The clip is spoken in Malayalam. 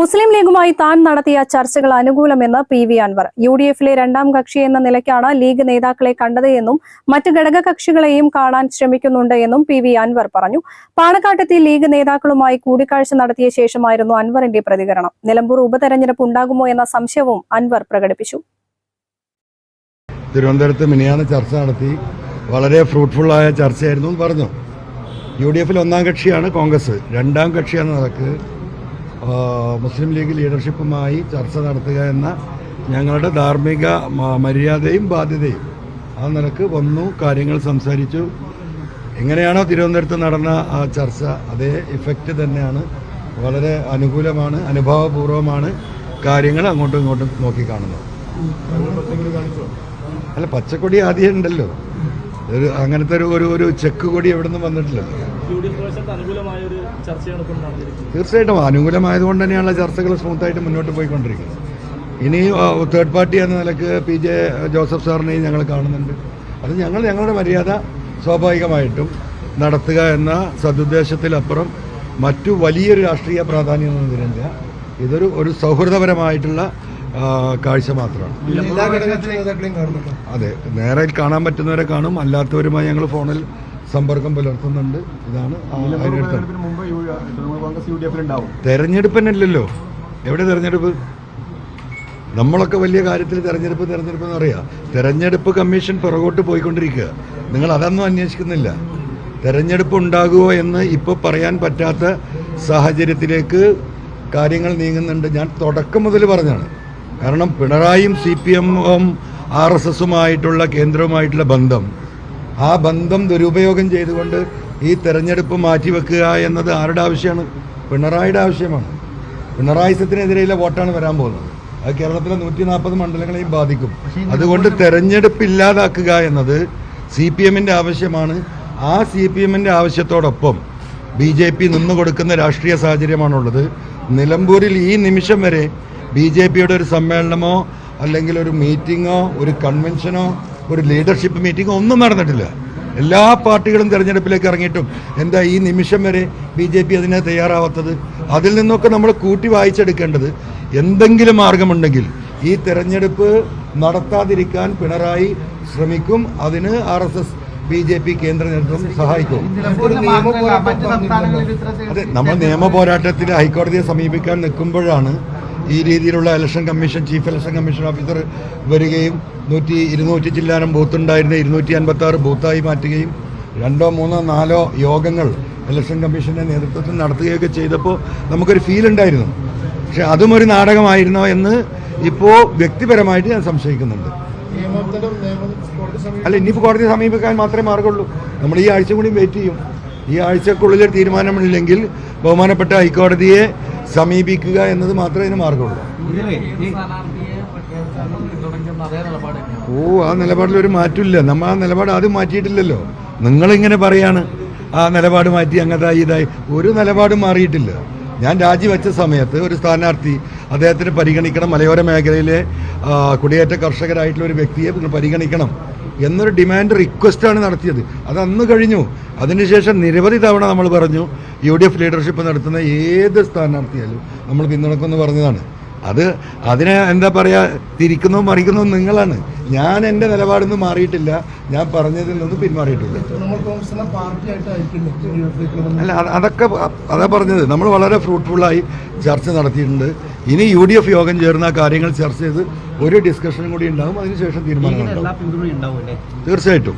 Muslim ലീഗുമായി താൻ നടത്തിയ ചർച്ചകൾ അനുകൂലമെന്ന് P V Anvar. U D എഫിലെ രണ്ടാം കക്ഷി എന്ന നിലയ്ക്കാണ് ലീഗ് നേതാക്കളെ കണ്ടത് എന്നും മറ്റ് ഘടകകക്ഷികളെയും കാണാൻ ശ്രമിക്കുന്നുണ്ട് എന്നും പി വി അൻവർ പറഞ്ഞു. പാണക്കാട്ടെത്തി ലീഗ് നേതാക്കളുമായി കൂടിക്കാഴ്ച നടത്തിയ ശേഷമായിരുന്നു അൻവറിന്റെ പ്രതികരണം. നിലമ്പൂർ ഉപതെരഞ്ഞെടുപ്പ് ഉണ്ടാകുമോ എന്ന സംശയവും അൻവർ പ്രകടിപ്പിച്ചു. തിരുവനന്തപുരത്ത് മിനിയാന്ന് ചർച്ച നടത്തി. വളരെ ഫ്രൂട്ട്ഫുള്ളായ ചർച്ചയായിരുന്നു എന്ന് പറഞ്ഞു. യു ഡി എഫിൽ ഒന്നാം കക്ഷിയാണ് കോൺഗ്രസ്. രണ്ടാം കക്ഷിയാണ് നിലയ്ക്ക് ആ, മുസ്ലിം ലീഗ് ലീഡർഷിപ്പുമായി ചർച്ച നടത്തുക എന്ന ഞങ്ങളുടെ ധാർമ്മിക മര്യാദയും ബാധ്യതയും. ആ നിലയ്ക്ക് വന്നു കാര്യങ്ങൾ സംസാരിച്ചു. എങ്ങനെയാണോ തിരുവനന്തപുരത്ത് നടന്ന ആ ചർച്ച അതേ ഇഫക്റ്റ് തന്നെയാണ്. വളരെ അനുകൂലമാണ് അനുഭാവപൂർവമാണ് കാര്യങ്ങൾ അങ്ങോട്ടും ഇങ്ങോട്ടും നോക്കിക്കാണുന്നത് അല്ല പച്ചക്കൊടി ആദ്യം ഉണ്ടല്ലോ. ഒരു അങ്ങനത്തെ ഒരു ഒരു ഒരു ചെക്ക് കൂടി എവിടെ നിന്നും വന്നിട്ടില്ലല്ലോ നടന്നിരിക്കുന്നത്. തീർച്ചയായിട്ടും അനുകൂലമായതുകൊണ്ട് തന്നെയാണ് ചർച്ചകൾ സ്മൂത്തായിട്ട് മുന്നോട്ട് പോയിക്കൊണ്ടിരിക്കുന്നത്. ഇനി തേർഡ് പാർട്ടി എന്ന നിലയ്ക്ക് പി ജെ ജോസഫ് സാറിനെയും ഞങ്ങൾ കാണുന്നുണ്ട്. അത് ഞങ്ങൾ ഞങ്ങളുടെ മര്യാദ സ്വാഭാവികമായിട്ടും നടത്തുക എന്ന സതുദ്ദേശത്തിലപ്പുറം മറ്റു വലിയൊരു രാഷ്ട്രീയ പ്രാധാന്യമൊന്നും ഇതിനില്ല ഇതൊരു ഒരു സൗഹൃദപരമായിട്ടുള്ള കാഴ്ച മാത്രമാണ്. അതെ നേരെ കാണാൻ പറ്റുന്നവരെ കാണും അല്ലാത്തവരുമായി ഞങ്ങൾ ഫോണിൽ സമ്പർക്കം പുലർത്തുന്നുണ്ട്. ഇതാണ് തെരഞ്ഞെടുപ്പിനല്ലല്ലോ. എവിടെ തെരഞ്ഞെടുപ്പ്? നമ്മളൊക്കെ വലിയ കാര്യത്തിൽ തെരഞ്ഞെടുപ്പ് തെരഞ്ഞെടുപ്പ് എന്ന് പറയാ. തെരഞ്ഞെടുപ്പ് കമ്മീഷൻ പുറകോട്ട് പോയിക്കൊണ്ടിരിക്കുക. നിങ്ങൾ അതൊന്നും അന്വേഷിക്കുന്നില്ല. തെരഞ്ഞെടുപ്പ് ഉണ്ടാകുമോ എന്ന് ഇപ്പോൾ പറയാൻ പറ്റാത്ത സാഹചര്യത്തിലേക്ക് കാര്യങ്ങൾ നീങ്ങുന്നുണ്ട്. ഞാൻ തുടക്കം മുതൽ പറഞ്ഞാണ്. കാരണം പിണറായിയും സി പി എമ്മും ആർ എസ് എസുമായിട്ടുള്ള കേന്ദ്രവുമായിട്ടുള്ള ബന്ധം. ആ ബന്ധം ദുരുപയോഗം ചെയ്തുകൊണ്ട് ഈ തെരഞ്ഞെടുപ്പ് മാറ്റിവെക്കുക എന്നത് ആരുടെ ആവശ്യമാണ്? പിണറായിയുടെ ആവശ്യമാണ്. പിണറായിസത്തിനെതിരെയുള്ള വോട്ടാണ് വരാൻ പോകുന്നത്. അത് കേരളത്തിലെ നൂറ്റി നാൽപ്പത് മണ്ഡലങ്ങളെയും ബാധിക്കും. അതുകൊണ്ട് തെരഞ്ഞെടുപ്പ് ഇല്ലാതാക്കുക എന്നത് സി പി എമ്മിന്റെ ആവശ്യമാണ്. ആ സി പി എമ്മിന്റെ ആവശ്യത്തോടൊപ്പം ബി ജെ പി നിന്നു കൊടുക്കുന്ന രാഷ്ട്രീയ സാഹചര്യമാണുള്ളത്. നിലമ്പൂരിൽ ഈ നിമിഷം വരെ ബി ജെ പിയുടെ ഒരു സമ്മേളനമോ അല്ലെങ്കിൽ ഒരു മീറ്റിങ്ങോ ഒരു കൺവെൻഷനോ ഒരു ലീഡർഷിപ്പ് മീറ്റിങ്ങോ ഒന്നും നടന്നിട്ടില്ല. എല്ലാ പാർട്ടികളും തിരഞ്ഞെടുപ്പിലേക്ക് ഇറങ്ങിയിട്ടും എന്താ ഈ നിമിഷം വരെ ബി ജെ പി അതിനെ തയ്യാറാവാത്തത്? അതിൽ നിന്നൊക്കെ നമ്മൾ കൂട്ടി വായിച്ചെടുക്കേണ്ടത് എന്തെങ്കിലും മാർഗമുണ്ടെങ്കിൽ ഈ തെരഞ്ഞെടുപ്പ് നടത്താതിരിക്കാൻ പിണറായി ശ്രമിക്കും. അതിന് R S S B J P കേന്ദ്ര നേതൃത്വം സഹായിക്കും. അതെ നമ്മൾ നിയമ പോരാട്ടത്തിൽ ഹൈക്കോടതിയെ സമീപിക്കാൻ നിൽക്കുമ്പോഴാണ് ഈ രീതിയിലുള്ള election commission chief election commission officer വരികയും നൂറ്റി ഇരുന്നൂറ്റി ചില്ലാനം ബൂത്ത് ഉണ്ടായിരുന്ന ഇരുന്നൂറ്റി അൻപത്തി ആറ് ബൂത്തായി മാറ്റുകയും രണ്ടോ മൂന്നോ നാലോ യോഗങ്ങൾ ഇലക്ഷൻ കമ്മീഷന്റെ നേതൃത്വത്തിൽ നടത്തുകയൊക്കെ ചെയ്തപ്പോൾ നമുക്കൊരു ഫീൽ ഉണ്ടായിരുന്നു. പക്ഷെ അതും ഒരു നാടകമായിരുന്നോ എന്ന് ഇപ്പോൾ വ്യക്തിപരമായിട്ട് ഞാൻ സംശയിക്കുന്നുണ്ട്. അല്ല ഇനിയിപ്പോൾ കോടതിയെ സമീപിക്കാൻ മാത്രമേ മാർഗമുള്ളൂ നമ്മൾ ഈ ആഴ്ച കൂടി വെയിറ്റ് ചെയ്യും. ഈ ആഴ്ചക്കുള്ളിൽ തീരുമാനമില്ലെങ്കിൽ ബഹുമാനപ്പെട്ട ഹൈക്കോടതിയെ സമീപിക്കുക എന്നത് മാത്രമേ ഇതിന് മാർഗമുള്ളൂ. ഓ ആ നിലപാടിൽ ഒരു മാറ്റമില്ല. നമ്മൾ ആ നിലപാട് ആദ്യം മാറ്റിയിട്ടില്ലല്ലോ. നിങ്ങളിങ്ങനെ പറയാണ് ആ നിലപാട് മാറ്റി അങ്ങനത്തെ ഇതായി. ഒരു നിലപാടും മാറിയിട്ടില്ല. ഞാൻ രാജിവെച്ച സമയത്ത് ഒരു സ്ഥാനാർത്ഥി അദ്ദേഹത്തിന് പരിഗണിക്കണം. മലയോര മേഖലയിലെ കുടിയേറ്റ കർഷകരായിട്ടുള്ള ഒരു വ്യക്തിയെ നിങ്ങൾ പരിഗണിക്കണം. എന്നൊരു ഡിമാൻഡ് റിക്വസ്റ്റാണ് നടത്തിയത്. അത് അന്ന് കഴിഞ്ഞു. അതിനുശേഷം നിരവധി തവണ നമ്മൾ പറഞ്ഞു യു ഡി എഫ് ലീഡർഷിപ്പ് നടത്തുന്ന ഏത് സ്ഥാനാർത്ഥിയാലും നമ്മൾ പിന്തുണക്കുമെന്ന് പറഞ്ഞതാണ്. അത് അതിനെ എന്താ പറയുക തിരിക്കുന്നതും മറിക്കുന്നതും നിങ്ങളാണ്. ഞാൻ എന്റെ നിലപാടിൽ നിന്ന് മാറിയിട്ടില്ല. ഞാൻ പറഞ്ഞതിൽ നിന്ന് പിന്മാറിയിട്ടില്ല. അല്ല അതൊക്കെ അതാ പറഞ്ഞത്. നമ്മൾ വളരെ ഫ്രൂട്ട്ഫുള്ളായി ചർച്ച നടത്തിയിട്ടുണ്ട്. ഇനി യു ഡി എഫ് യോഗം ചേർന്ന കാര്യങ്ങൾ ചർച്ച ചെയ്ത് ഒരു ഡിസ്കഷനും കൂടി ഉണ്ടാകും അതിനുശേഷം തീരുമാനം തീർച്ചയായിട്ടും.